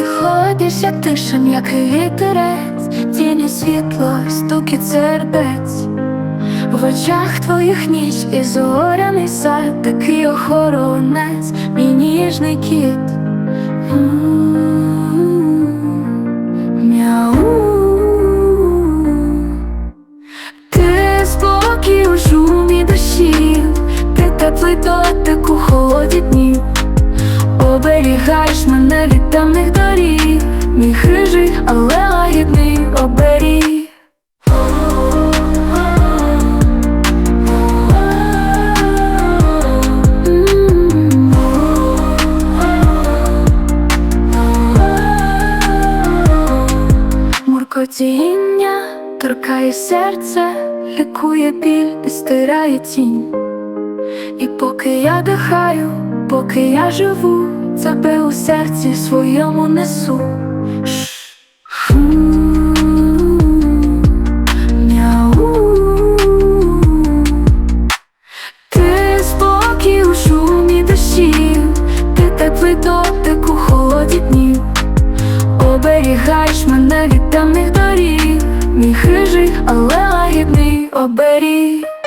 Ходиш, як вітерець, тіні світло, стукіт сердець. В очах твоїх ніч і зоряний сад, такий охоронець, мій ніжний кіт. Ти спокій у шумі дощів, ти теплий дотик у холоді днів. Від темних доріг, мій хижий, але лагідний оберіг. Муркотіння торкає серце, лікує біль і стирає тінь. І поки я дихаю, поки я живу, тебе у серці своєму несу. Ти спокій у шумі дощів, ти теплий дотик у холоді. Оберігаєш мене від темних доріг, мій хижий, але лагідний оберіг.